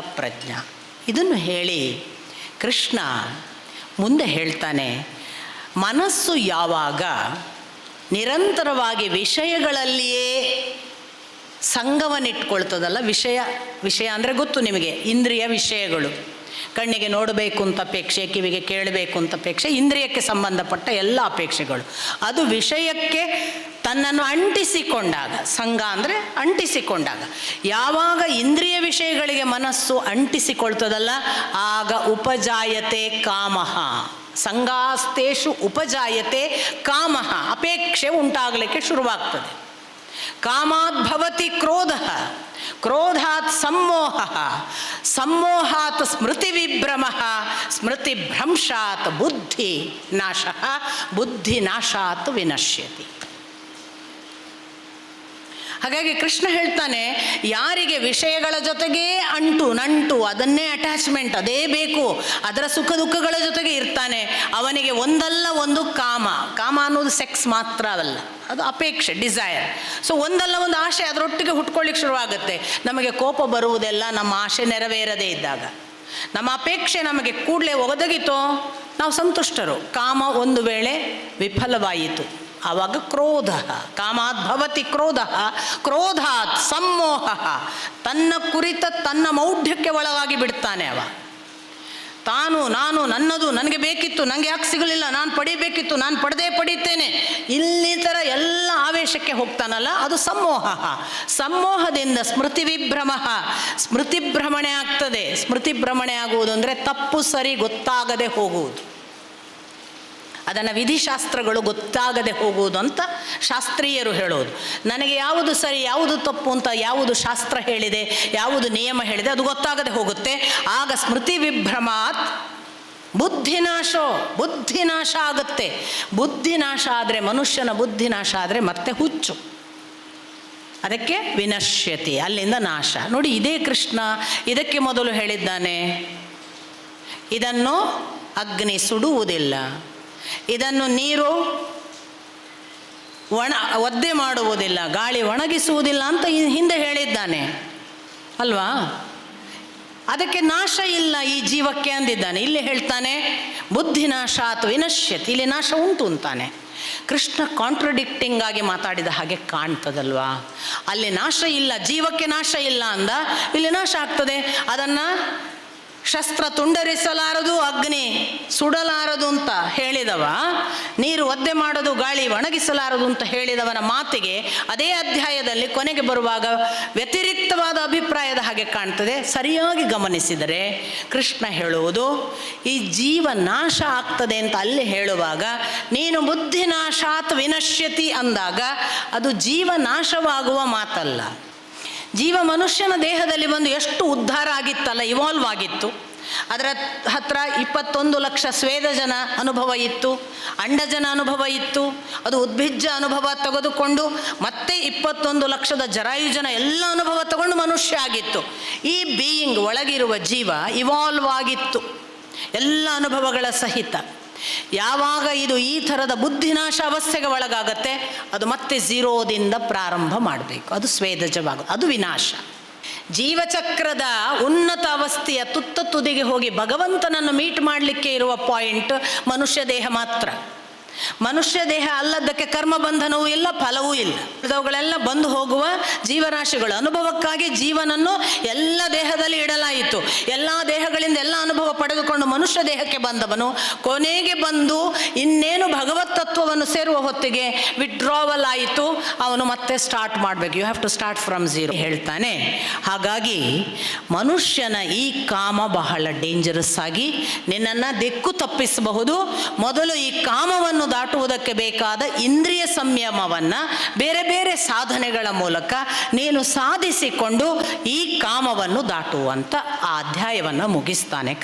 ಪ್ರಜ್ಞ. ಇದನ್ನು ಹೇಳಿ ಕೃಷ್ಣ ಮುಂದೆ ಹೇಳ್ತಾನೆ, ಮನಸ್ಸು ಯಾವಾಗ ನಿರಂತರವಾಗಿ ವಿಷಯಗಳಲ್ಲಿಯೇ ಸಂಘವನ್ನಿಟ್ಕೊಳ್ತದಲ್ಲ ವಿಷಯ ವಿಷಯ ಅಂದರೆ ಗೊತ್ತು ನಿಮಗೆ, ಇಂದ್ರಿಯ ವಿಷಯಗಳು. ಕಣ್ಣಿಗೆ ನೋಡಬೇಕು ಅಂತ ಅಪೇಕ್ಷೆ, ಕಿವಿಗೆ ಕೇಳಬೇಕು ಅಂತ ಅಪೇಕ್ಷೆ, ಇಂದ್ರಿಯಕ್ಕೆ ಸಂಬಂಧಪಟ್ಟ ಎಲ್ಲ ಅಪೇಕ್ಷೆಗಳು. ಅದು ವಿಷಯಕ್ಕೆ ತನ್ನನ್ನು ಅಂಟಿಸಿಕೊಂಡಾಗ, ಸಂಘ ಅಂದರೆ ಅಂಟಿಸಿಕೊಂಡಾಗ, ಯಾವಾಗ ಇಂದ್ರಿಯ ವಿಷಯಗಳಿಗೆ ಮನಸ್ಸು ಅಂಟಿಸಿಕೊಳ್ತದಲ್ಲ, ಆಗ ಉಪಜಾಯತೆ ಕಾಮಹ ಸಂಘಾಸ್ತೇಶು ಉಪಜಾಯತೆ ಕಾಮಃ. ಅಪೇಕ್ಷೆ ಉಂಟಾಗಲಿಕ್ಕೆ ಶುರುವಾಗ್ತದೆ. ಕಾಮಾದ್ಭವತಿ ಕ್ರೋಧ. ಕ್ರೋಧಾತ್ ಸಮ್ಮೋಹ ಸಮ್ಮೋಹಾತ್ ಸ್ಮೃತಿ ವಿಭ್ರಮ ಸ್ಮೃತಿ ಭ್ರಂಶಾತ್ ಬುದ್ಧಿ ನಾಶ ಬುದ್ಧಿ ನಾಶಾತ್ ವಿನಶ್ಯತಿ ಹಾಗಾಗಿ ಕೃಷ್ಣ ಹೇಳ್ತಾನೆ, ಯಾರಿಗೆ ವಿಷಯಗಳ ಜೊತೆಗೇ ಅಂಟು ನಂಟು ಅದನ್ನೇ ಅಟ್ಯಾಚ್ಮೆಂಟ್ ಅದೇ ಬೇಕು, ಅದರ ಸುಖ ದುಃಖಗಳ ಜೊತೆಗೆ ಇರ್ತಾನೆ, ಅವನಿಗೆ ಒಂದಲ್ಲ ಒಂದು ಕಾಮ ಕಾಮ ಅನ್ನೋದು ಸೆಕ್ಸ್ ಮಾತ್ರ ಅಲ್ಲ ಅದು ಅಪೇಕ್ಷೆ ಡಿಸೈರ್ ಸೊ ಒಂದಲ್ಲ ಒಂದು ಆಶೆ ಅದರೊಟ್ಟಿಗೆ ಹುಟ್ಕೊಳ್ಳಿಕ್ಕೆ ಶುರುವಾಗುತ್ತೆ. ನಮಗೆ ಕೋಪ ಬರುವುದೆಲ್ಲ ನಮ್ಮ ಆಸೆ ನೆರವೇರದೇ ಇದ್ದಾಗ. ನಮ್ಮ ಅಪೇಕ್ಷೆ ನಮಗೆ ಕೂಡಲೇ ಒದಗಿತೋ ನಾವು ಸಂತುಷ್ಟರು. ಕಾಮ ಒಂದು ವೇಳೆ ವಿಫಲವಾಯಿತು. ಆವಾಗ ಕ್ರೋಧ, ಕಾಮಾತ್ ಭವತಿ ಕ್ರೋಧ, ಕ್ರೋಧಾತ್ ಸಮ್ಮೋಹ ತನ್ನ ಕುರಿತ ತನ್ನ ಮೌಢ್ಯಕ್ಕೆ ಒಳಗಾಗಿ ಬಿಡ್ತಾನೆ ಅವ. ತಾನು, ನಾನು, ನನ್ನದು, ನನಗೆ ಬೇಕಿತ್ತು ನನಗೆ ಯಾಕೆ ಸಿಗಲಿಲ್ಲ, ನಾನು ಪಡಿಬೇಕಿತ್ತು, ನಾನು ಪಡೆದೇ ಪಡೀತೇನೆ. ಇಲ್ಲಿ ಥರ ಎಲ್ಲ ಆವೇಶಕ್ಕೆ ಹೋಗ್ತಾನಲ್ಲ, ಅದು ಸಮೋಹ. ಸಮೋಹದಿಂದ ಸ್ಮೃತಿ ವಿಭ್ರಮ. ಸ್ಮೃತಿ ಭ್ರಮಣೆ ಆಗ್ತದೆ. ಸ್ಮೃತಿ ಭ್ರಮಣೆ ಆಗುವುದು ಅಂದರೆ ತಪ್ಪು ಸರಿ ಗೊತ್ತಾಗದೆ ಹೋಗುವುದು. ಅದನ್ನು ವಿಧಿಶಾಸ್ತ್ರಗಳು ಗೊತ್ತಾಗದೆ ಹೋಗುವುದು ಅಂತ ಶಾಸ್ತ್ರೀಯರು ಹೇಳೋದು. ನನಗೆ ಯಾವುದು ಸರಿ, ಯಾವುದು ತಪ್ಪು ಅಂತ ಯಾವುದು ಶಾಸ್ತ್ರ ಹೇಳಿದೆ, ಯಾವುದು ನಿಯಮ ಹೇಳಿದೆ ಅದು ಗೊತ್ತಾಗದೆ ಹೋಗುತ್ತೆ. ಆಗ ಸ್ಮೃತಿ ವಿಭ್ರಮಾತ್ ಬುದ್ಧಿನಾಶೋ, ಬುದ್ಧಿನಾಶ ಆಗುತ್ತೆ. ಬುದ್ಧಿನಾಶ ಆದರೆ ಮನುಷ್ಯನ ಬುದ್ಧಿನಾಶ ಆದರೆ ಮತ್ತೆ ಹುಚ್ಚು. ಅದಕ್ಕೆ ವಿನಶ್ಯತಿ, ಅಲ್ಲಿಂದ ನಾಶ. ನೋಡಿ, ಇದೇ ಕೃಷ್ಣ ಇದಕ್ಕೆ ಮೊದಲು ಹೇಳಿದ್ದಾನೆ. ಇದನ್ನು ಅಗ್ನಿ ಸುಡುವುದಿಲ್ಲ. ಇದನ್ನು ನೀರು ಒಣ, ಒದ್ದೆ ಮಾಡುವುದಿಲ್ಲ, ಗಾಳಿ ಒಣಗಿಸುವುದಿಲ್ಲ ಅಂತ ಹಿಂದೆ ಹೇಳಿದ್ದಾನೆ. ಅಲ್ವಾ? ಅದಕ್ಕೆ ನಾಶ ಇಲ್ಲ ಈ ಜೀವಕ್ಕೆ ಅಂದಿದ್ದಾನೆ. ಇಲ್ಲಿ ಹೇಳ್ತಾನೆ, ಬುದ್ಧಿ ನಾಶ ಅಥವಾ ವಿನಶ್ಯತಿ. ಇಲ್ಲಿ ನಾಶ ಉಂಟು ಅಂತಾನೆ. ಕೃಷ್ಣ ಕಾಂಟ್ರಡಿಕ್ಟಿಂಗ್ ಆಗಿ ಮಾತಾಡಿದ ಹಾಗೆ ಕಾಣ್ತದಲ್ವಾ? ಅಲ್ಲಿ ನಾಶ ಇಲ್ಲ, ಜೀವಕ್ಕೆ ನಾಶ ಇಲ್ಲ ಅಂದ, ಇಲ್ಲಿ ನಾಶ ಆಗ್ತದೆ. ಅದನ್ನು ಶಸ್ತ್ರ ತುಂಡರಿಸಲಾರದು ಅಗ್ನಿ, ಸುಡಲಾರದು ಅಂತ ಹೇಳಿದವ. ನೀರು ಒದ್ದೆ ಮಾಡೋದು, ಗಾಳಿ ಒಣಗಿಸಲಾರದು ಅಂತ ಹೇಳಿದವನ ಮಾತಿಗೆ ಅದೇ ಅಧ್ಯಾಯದಲ್ಲಿ ಕೊನೆಗೆ ಬರುವಾಗ ವ್ಯತಿರಿಕ್ತವಾದ ಅಭಿಪ್ರಾಯದ ಹಾಗೆ ಕಾಣ್ತದೆ. ಸರಿಯಾಗಿ ಗಮನಿಸಿದರೆ ಕೃಷ್ಣ ಹೇಳುವುದು, ಈ ಜೀವ ನಾಶ ಆಗ್ತದೆ ಅಂತ ಅಲ್ಲಿ ಹೇಳುವಾಗ, ನೀನು ಬುದ್ಧಿ ನಾಶಾತ್ ವಿನಶ್ಯತಿ ಅಂದಾಗ ಅದು ಜೀವ ನಾಶವಾಗುವ ಮಾತಲ್ಲ. ಜೀವ ಮನುಷ್ಯನ ದೇಹದಲ್ಲಿ ಬಂದು ಎಷ್ಟು ಉದ್ಧಾರ ಆಗಿತ್ತಲ್ಲ ಇವಾಲ್ವ್ ಆಗಿತ್ತು. ಅದರ ಹತ್ರ ಇಪ್ಪತ್ತೊಂದು ಲಕ್ಷ ಸ್ವೇದಜನ ಅನುಭವ ಇತ್ತು ಅಂಡಜನ ಅನುಭವ ಇತ್ತು, ಅದು ಉದ್ಭಿಜ್ಜ ಅನುಭವ ತೆಗೆದುಕೊಂಡು ಮತ್ತೆ ಇಪ್ಪತ್ತೊಂದು ಲಕ್ಷದ ಜರಾಯುಜನ ಎಲ್ಲ ಅನುಭವ ತಗೊಂಡು ಮನುಷ್ಯ ಆಗಿತ್ತು. ಈ ಬೀಯಿಂಗ್ ಒಳಗಿರುವ ಜೀವ ಇವಾಲ್ವ್ ಆಗಿತ್ತು. ಎಲ್ಲ ಅನುಭವಗಳ ಸಹಿತ. ಯಾವಾಗ ಇದು ಈ ಥರದ ಬುದ್ಧಿನಾಶ ಅವಸ್ಥೆಗೆ ಒಳಗಾಗತ್ತೆ, ಅದು ಮತ್ತೆ ಝೀರೋದಿಂದ ಪ್ರಾರಂಭ ಮಾಡಬೇಕು. ಅದು ಸ್ವೇದಜವಾಗೋದು ಅದು ವಿನಾಶ. ಜೀವಚಕ್ರದ ಉನ್ನತ ಅವಸ್ಥೆಯ ತುತ್ತ ತುದಿಗೆ ಹೋಗಿ ಭಗವಂತನನ್ನು ಮೀಟ್ ಮಾಡಲಿಕ್ಕೆ ಇರುವ ಪಾಯಿಂಟ್ ಮನುಷ್ಯ ದೇಹ ಮಾತ್ರ. ಮನುಷ್ಯ ದೇಹ ಅಲ್ಲದಕ್ಕೆ ಕರ್ಮ ಬಂಧನವೂ ಇಲ್ಲ, ಫಲವೂ ಇಲ್ಲ. ಅವುಗಳೆಲ್ಲ ಬಂದು ಹೋಗುವ ಜೀವರಾಶಿಗಳು. ಅನುಭವಕ್ಕಾಗಿ ಜೀವನನ್ನು ಎಲ್ಲ ದೇಹದಲ್ಲಿ ಇಡಲಾಯಿತು. ಎಲ್ಲ ದೇಹಗಳಿಂದ ಎಲ್ಲ ಅನುಭವ ಪಡೆದುಕೊಂಡು ಮನುಷ್ಯ ದೇಹಕ್ಕೆ ಬಂದವನು, ಕೊನೆಗೆ ಬಂದು ಇನ್ನೇನು ಭಗವತ್ ತತ್ವವನ್ನು ಸೇರುವ ಹೊತ್ತಿಗೆ ವಿಡ್ರಾವಲ್ ಆಯಿತು. ಅವನು ಮತ್ತೆ ಸ್ಟಾರ್ಟ್ ಮಾಡಬೇಕು. You have to start from zero ಹೇಳ್ತಾನೆ. ಹಾಗಾಗಿ ಮನುಷ್ಯನ ಈ ಕಾಮ ಬಹಳ ಡೇಂಜರಸ್ ಆಗಿ ನಿನ್ನನ್ನು ದಿಕ್ಕು ತಪ್ಪಿಸಬಹುದು. ಮೊದಲು ಈ ಕಾಮವನ್ನು ದಾಟುವುದಕ್ಕೆ ಬೇಕಾದ ಇಂದ್ರಿಯ ಸಂಯಮವನ್ನು ಬೇರೆ ಬೇರೆ ಸಾಧನೆಗಳ ಮೂಲಕ ನೀನು ಸಾಧಿಸಿಕೊಂಡು ಈ ಕಾಮವನ್ನು ದಾಟುವಂಥ ಆ ಅಧ್ಯಾಯವನ್ನು ಮುಗಿಸ್ತಾನೆ.